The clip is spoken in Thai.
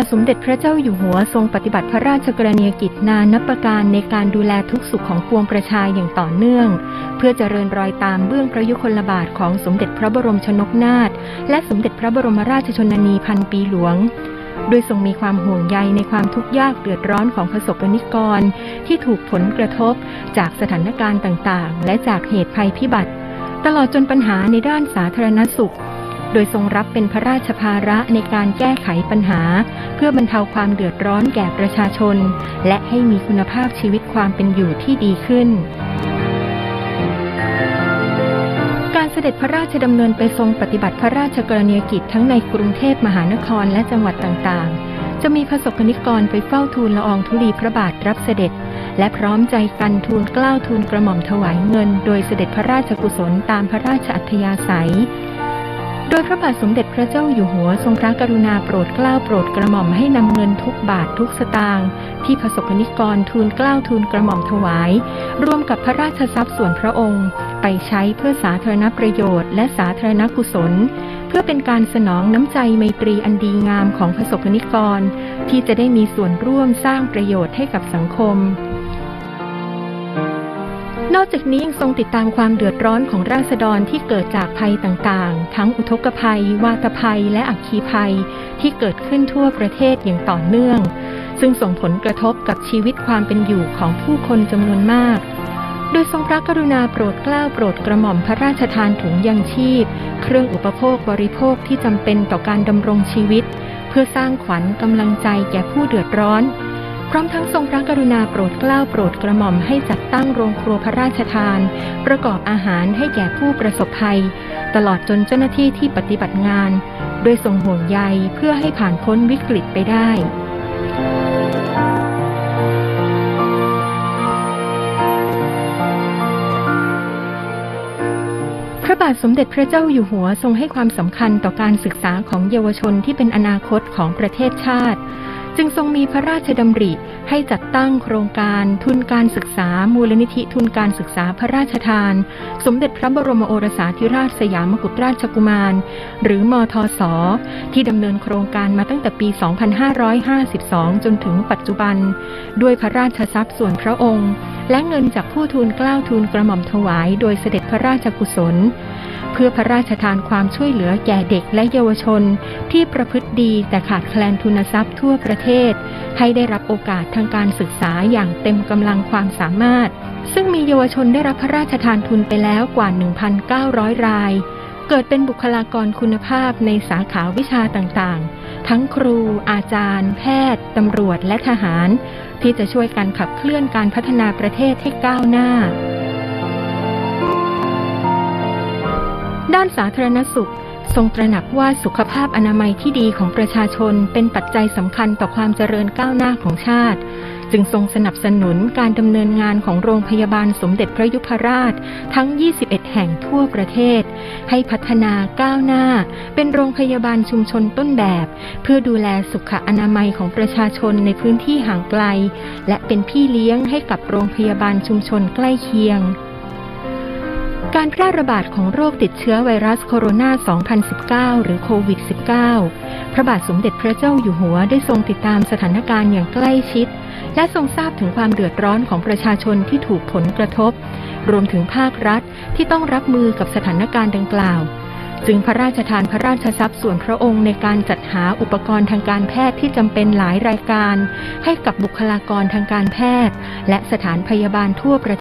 าทสมเด็จพระเจ้าอยู่หัวทรงปฏิบัติพระราชกรณียกิจนานับประการในการดูแลทุกสุขของปวงประชาอย่างต่อเนื่อง เพื่อเจริญรอยตามเบื้องพระยุคลบาทของสมเด็จพระบรมชนกนาถและสมเด็จพระบรมราชชนนีพันปีหลวงโดยทรงมีความห่วงใยในความทุกข์ยากเดือดร้อนของประสบกนิกร ที่ถูกผลกระทบจากสถานการณ์ต่างๆ และจากเหตุภัยพิบัติ ตลอดจนปัญหาในด้านสาธารณสุข โดยทรงรับเป็นพระราชภาระในการแก้ไขปัญหา เพื่อบรรเทาความเดือดร้อนแก่ประชาชน และให้มีคุณภาพชีวิตความเป็นอยู่ที่ดีขึ้นการเสด็จพระราชดำเนินไปทรงปฏิบัติพระราชกรณียกิจทั้งในกรุงเทพมหานครและจังหวัดต่างๆ จะมีพระสกนิกรไปเฝ้าทูลละอองธุลีพระบาทรับเสด็จ และพร้อมใจกันทูลกล้าวทูลกระหม่อมถวายเงิน โดยเสด็จพระราชกุศลตามพระราชอัธยาศัย โดยพระบาทสมเด็จพระเจ้าอยู่หัวทรงพระกรุณาโปรดเกล้าโปรดกระหม่อมให้นำเงินทุกบาททุกสตางค์ที่พระสกนิกรทูลเกล้าทูลกระหม่อมถวาย รวมกับพระราชทรัพย์ส่วนพระองค์ ไปใช้เพื่อสาธารณประโยชน์และสาธารณกุศล เพื่อเป็นการสนองน้ำใจไมตรีอันดีงามของพระสกนิกร ที่จะได้มีส่วนร่วมสร้างประโยชน์ให้กับสังคม นอกจากนี้ยังทรงติดตามความเดือดร้อนของราษฎรที่เกิดจากภัยต่างๆ ทั้งอุทกภัย วาตภัย และอัคคีภัย ที่เกิดขึ้นทั่วประเทศอย่างต่อเนื่อง ซึ่งส่งผลกระทบกับชีวิตความเป็นอยู่ของผู้คนจำนวนมาก โดยทรงพระกรุณาโปรดเกล้าโปรดกระหม่อมพระราชทานถุงยังชีพ เครื่องอุปโภคบริโภคที่จำเป็นต่อการดำรงชีวิต เพื่อสร้างขวัญกำลังใจแก่ผู้เดือดร้อน พร้อมทั้งทรงพระกรุณาโปรดเกล้าโปรดกระหม่อมให้จัดตั้งโรงครัวพระราชทาน ประกอบอาหารให้แก่ผู้ประสบภัย ตลอดจนเจ้าหน้าที่ที่ปฏิบัติงานโดยทรงห่วงใยเพื่อให้ผ่านพ้นวิกฤตไปได้พระบาทสมเด็จพระเจ้าอยู่หัวทรงให้ความสำคัญต่อการศึกษาของเยาวชนที่เป็นอนาคตของประเทศชาติ จึงทรงมีพระราชดำริให้จัดตั้งโครงการทุนการศึกษามูลนิธิทุนการศึกษาพระราชทาน สมเด็จพระบรมโอรสาธิราชสยามกุฎราชกุมาร หรือมทศที่ดำเนินโครงการมาตั้งแต่ปี 2552 จนถึงปัจจุบัน ด้วยพระราชทรัพย์ส่วนพระองค์ และเงินจากผู้ทูลกล้าวทูลกระหม่อมถวาย โดยเสด็จพระราชกุศลเพื่อพระราชทานความช่วยเหลือแก่เด็กและเยาวชน ที่ประพฤติดีแต่ขาดแคลนทุนทรัพย์ทั่วประเทศ ให้ได้รับโอกาสทางการศึกษาอย่างเต็มกำลังความสามารถ ซึ่งมีเยาวชนได้รับพระราชทานทุนไปแล้วกว่า 1,900 ราย เกิดเป็นบุคลากรคุณภาพในสาขาวิชาต่างๆ ทั้งครู อาจารย์ แพทย์ตำรวจและทหาร ที่จะช่วยกันขับเคลื่อนการพัฒนาประเทศให้ก้าวหน้า ด้านสาธารณสุข ทรงตระหนักว่าสุขภาพอนามัยที่ดีของประชาชนเป็นปัจจัยสำคัญต่อความเจริญก้าวหน้าของชาติ จึงทรงสนับสนุนการดำเนินงานของโรงพยาบาลสมเด็จพระยุพราช ทั้ง 21 แห่งทั่วประเทศ ให้พัฒนาก้าวหน้า เป็นโรงพยาบาลชุมชนต้นแบบ เพื่อดูแลสุขอนามัยของประชาชนในพื้นที่ห่างไกล และเป็นพี่เลี้ยงให้กับโรงพยาบาลชุมชนใกล้เคียง การแพร่ระบาดของโรคติดเชื้อไวรัสโคโรนา 2019 หรือโควิด -19 พระบาทสมเด็จพระเจ้าอยู่หัวได้ทรงติดตามสถานการณ์อย่างใกล้ชิด และทรงทราบถึงความเดือดร้อนของประชาชนที่ถูกผลกระทบ รวมถึงภาครัฐที่ต้องรับมือกับสถานการณ์ดังกล่าว จึงพระราชทานพระราชทรัพย์ส่วนพระองค์ในการจัดหาอุปกรณ์ทางการแพทย์ที่จำเป็นหลายรายการ ให้กับบุคลากรทางการแพทย์ และสถานพยาบาลทั่วประเทศ